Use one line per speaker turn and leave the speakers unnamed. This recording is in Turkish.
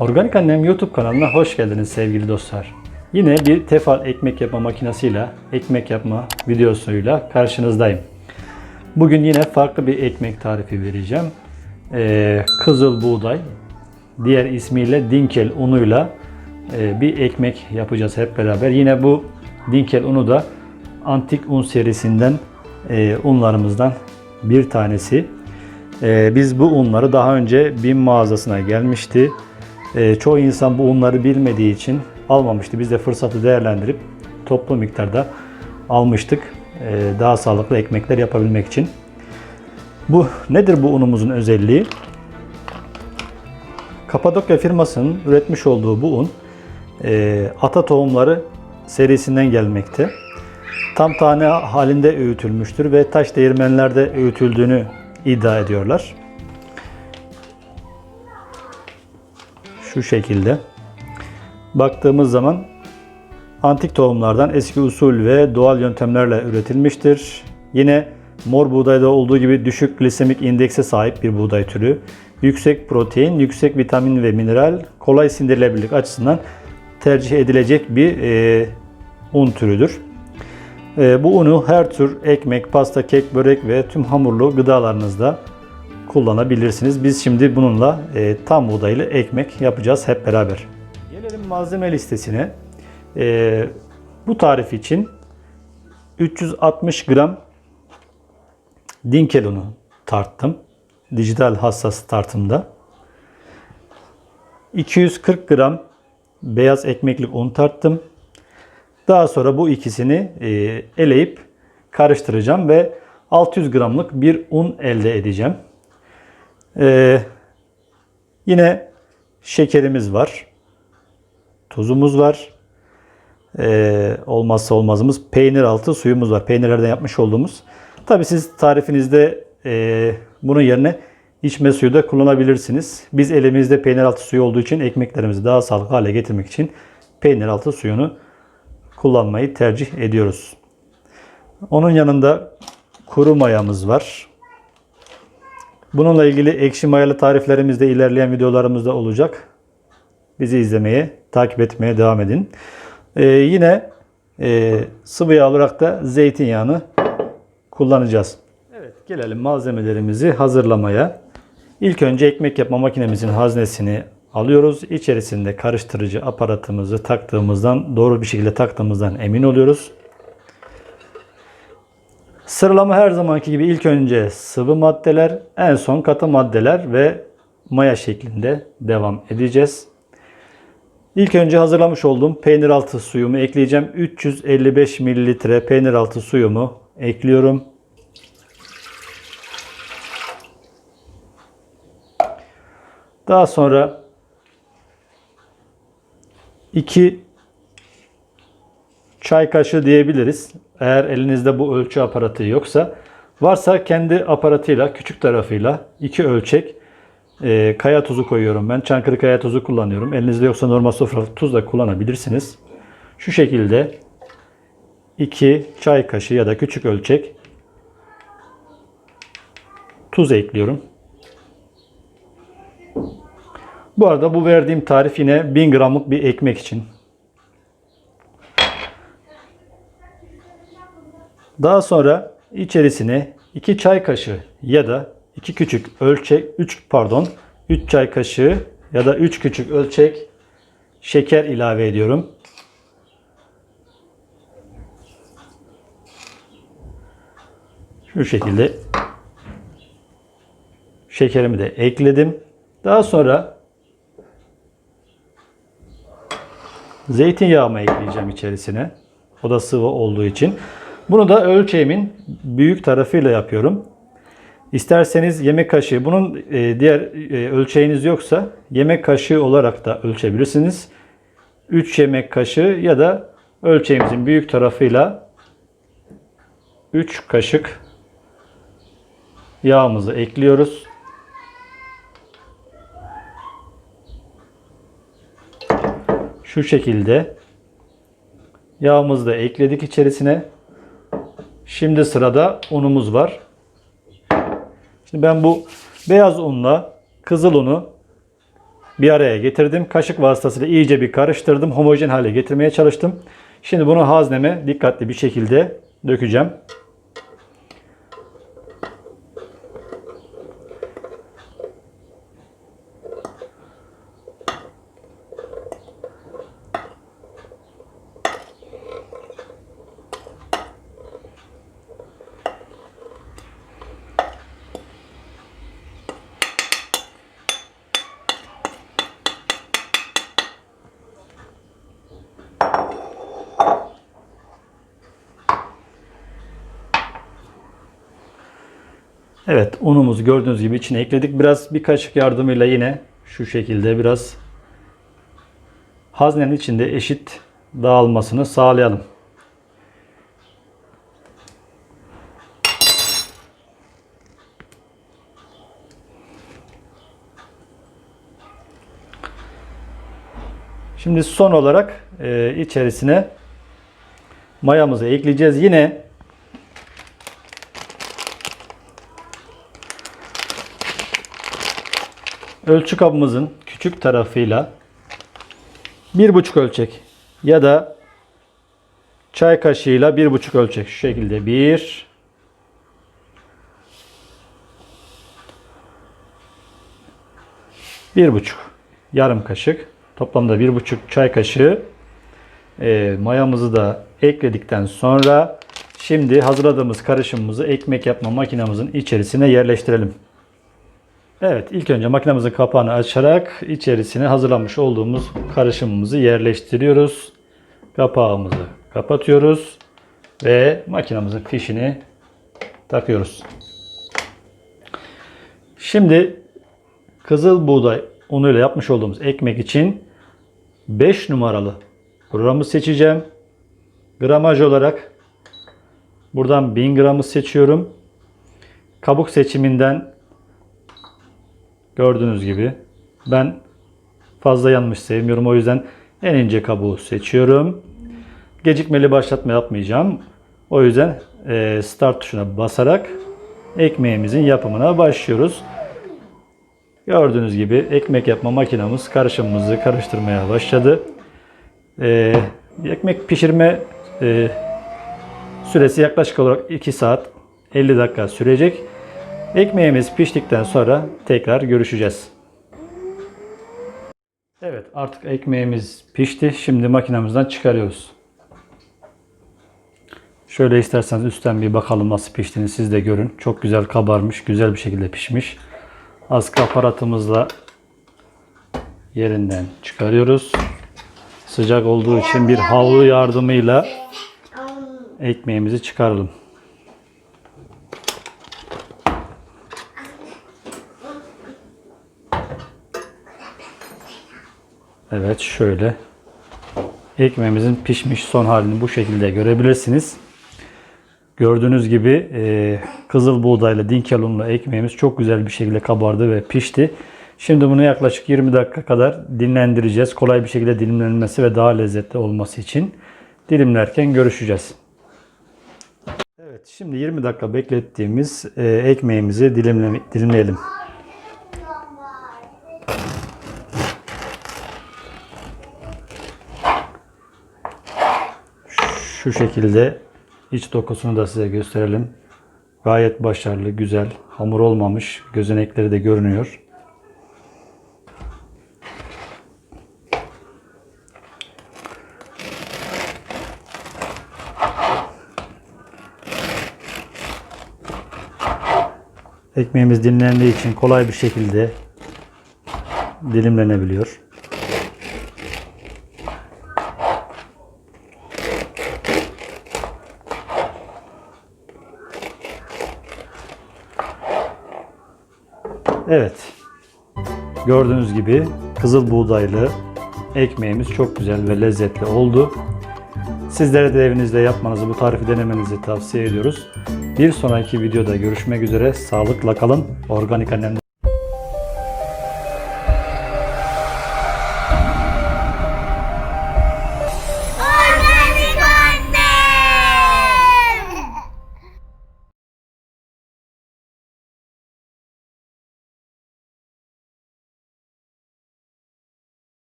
Organik Annem YouTube kanalına hoş geldiniz sevgili dostlar. Yine bir tefal ekmek yapma makinesiyle ekmek yapma videosuyla karşınızdayım. Bugün yine farklı bir ekmek tarifi vereceğim. Ee, kızıl buğday, diğer ismiyle dinkel unuyla e, bir ekmek yapacağız hep beraber. Yine bu dinkel unu da antik un serisinden e, unlarımızdan bir tanesi. E, biz bu unları daha önce BİM mağazasına gelmişti. E, çoğu insan bu unları bilmediği için almamıştı. Biz de fırsatı değerlendirip toplu miktarda almıştık. E, daha sağlıklı ekmekler yapabilmek için. Bu nedir bu unumuzun özelliği? Kapadokya firmasının üretmiş olduğu bu un e, ata tohumları serisinden gelmekte. Tam tane halinde öğütülmüştür ve taş değirmenlerde öğütüldüğünü iddia ediyorlar. Şu şekilde. Baktığımız zaman antik tohumlardan eski usul ve doğal yöntemlerle üretilmiştir. Yine mor buğdayda olduğu gibi düşük glisemik indekse sahip bir buğday türü. Yüksek protein, yüksek vitamin ve mineral, kolay sindirilebilirlik açısından tercih edilecek bir e, un türüdür. E, bu unu her tür ekmek, pasta, kek, börek ve tüm hamurlu gıdalarınızda kullanabilirsiniz. Biz şimdi bununla e, tam buğdaylı ekmek yapacağız hep beraber. Gelelim malzeme listesine. E, bu tarif için 360 gram dinkel unu tarttım. Dijital hassas tartımda. 240 gram beyaz ekmeklik un tarttım. Daha sonra bu ikisini e, eleyip karıştıracağım ve 600 gramlık bir un elde edeceğim. Ee, yine şekerimiz var. Tuzumuz var. Ee, olmazsa olmazımız peynir altı suyumuz var. Peynirlerden yapmış olduğumuz. Tabi siz tarifinizde e, bunun yerine içme suyu da kullanabilirsiniz. Biz elimizde peynir altı suyu olduğu için ekmeklerimizi daha sağlıklı hale getirmek için peynir altı suyunu kullanmayı tercih ediyoruz. Onun yanında kuru mayamız var. Bununla ilgili ekşi mayalı tariflerimiz de ilerleyen videolarımızda olacak. Bizi izlemeye, takip etmeye devam edin. Ee, yine e, sıvı yağ olarak da zeytinyağını kullanacağız. Evet, gelelim malzemelerimizi hazırlamaya. İlk önce ekmek yapma makinemizin haznesini alıyoruz. İçerisinde karıştırıcı aparatımızı taktığımızdan, doğru bir şekilde taktığımızdan emin oluyoruz. Sıralama her zamanki gibi ilk önce sıvı maddeler, en son katı maddeler ve maya şeklinde devam edeceğiz. İlk önce hazırlamış olduğum peynir altı suyumu ekleyeceğim. 355 mililitre peynir altı suyumu ekliyorum. Daha sonra 2 çay kaşığı diyebiliriz. Eğer elinizde bu ölçü aparatı yoksa varsa kendi aparatıyla küçük tarafıyla iki ölçek e, kaya tuzu koyuyorum ben. Çankırı kaya tuzu kullanıyorum. Elinizde yoksa normal sofralık tuz da kullanabilirsiniz. Şu şekilde 2 çay kaşığı ya da küçük ölçek tuz ekliyorum. Bu arada bu verdiğim tarif yine 1000 gramlık bir ekmek için. Daha sonra içerisine 2 çay kaşığı ya da 2 küçük ölçek 3 pardon 3 çay kaşığı ya da 3 küçük ölçek şeker ilave ediyorum. Şu şekilde şekerimi de ekledim. Daha sonra zeytinyağımı ekleyeceğim içerisine. O da sıvı olduğu için. Bunu da ölçeğimin büyük tarafıyla yapıyorum. İsterseniz yemek kaşığı, bunun e, diğer e, ölçeğiniz yoksa yemek kaşığı olarak da ölçebilirsiniz. 3 yemek kaşığı ya da ölçeğimizin büyük tarafıyla 3 kaşık yağımızı ekliyoruz. Şu şekilde yağımızı da ekledik içerisine. Şimdi sırada unumuz var. Şimdi ben bu beyaz unla kızıl unu bir araya getirdim. Kaşık vasıtasıyla iyice bir karıştırdım. Homojen hale getirmeye çalıştım. Şimdi bunu hazneme dikkatli bir şekilde dökeceğim. Evet unumuzu gördüğünüz gibi içine ekledik. Biraz bir kaşık yardımıyla yine şu şekilde biraz haznenin içinde eşit dağılmasını sağlayalım. Şimdi son olarak e, içerisine mayamızı ekleyeceğiz. Yine ölçü kabımızın küçük tarafıyla bir buçuk ölçek ya da çay kaşığıyla bir buçuk ölçek. Şu şekilde bir. Bir buçuk. Yarım kaşık. Toplamda bir buçuk çay kaşığı. E, mayamızı da ekledikten sonra şimdi hazırladığımız karışımımızı ekmek yapma makinamızın içerisine yerleştirelim. Evet ilk önce makinemizin kapağını açarak içerisine hazırlamış olduğumuz karışımımızı yerleştiriyoruz. Kapağımızı kapatıyoruz ve makinamızın fişini takıyoruz. Şimdi kızıl buğday unuyla yapmış olduğumuz ekmek için 5 numaralı gramı seçeceğim. Gramaj olarak buradan 1000 gramı seçiyorum. Kabuk seçiminden Gördüğünüz gibi ben fazla yanmış sevmiyorum. O yüzden en ince kabuğu seçiyorum. Gecikmeli başlatma yapmayacağım. O yüzden e, start tuşuna basarak ekmeğimizin yapımına başlıyoruz. Gördüğünüz gibi ekmek yapma makinamız karışımımızı karıştırmaya başladı. E, ekmek pişirme e, süresi yaklaşık olarak 2 saat 50 dakika sürecek. Ekmeğimiz piştikten sonra tekrar görüşeceğiz. Evet artık ekmeğimiz pişti. Şimdi makinamızdan çıkarıyoruz. Şöyle isterseniz üstten bir bakalım nasıl piştiğini siz de görün. Çok güzel kabarmış, güzel bir şekilde pişmiş. Askı aparatımızla yerinden çıkarıyoruz. Sıcak olduğu için bir havlu yardımıyla ekmeğimizi çıkaralım. Evet şöyle ekmeğimizin pişmiş son halini bu şekilde görebilirsiniz. Gördüğünüz gibi e, kızıl buğdayla dinkel unlu ekmeğimiz çok güzel bir şekilde kabardı ve pişti. Şimdi bunu yaklaşık 20 dakika kadar dinlendireceğiz. Kolay bir şekilde dilimlenmesi ve daha lezzetli olması için dilimlerken görüşeceğiz. Evet şimdi 20 dakika beklettiğimiz e, ekmeğimizi dilimle, dilimleyelim. Şu şekilde iç dokusunu da size gösterelim. Gayet başarılı, güzel, hamur olmamış. Gözenekleri de görünüyor. Ekmeğimiz dinlendiği için kolay bir şekilde dilimlenebiliyor. Evet. Gördüğünüz gibi kızıl buğdaylı ekmeğimiz çok güzel ve lezzetli oldu. Sizlere de evinizde yapmanızı, bu tarifi denemenizi tavsiye ediyoruz. Bir sonraki videoda görüşmek üzere. Sağlıkla kalın. Organik annemden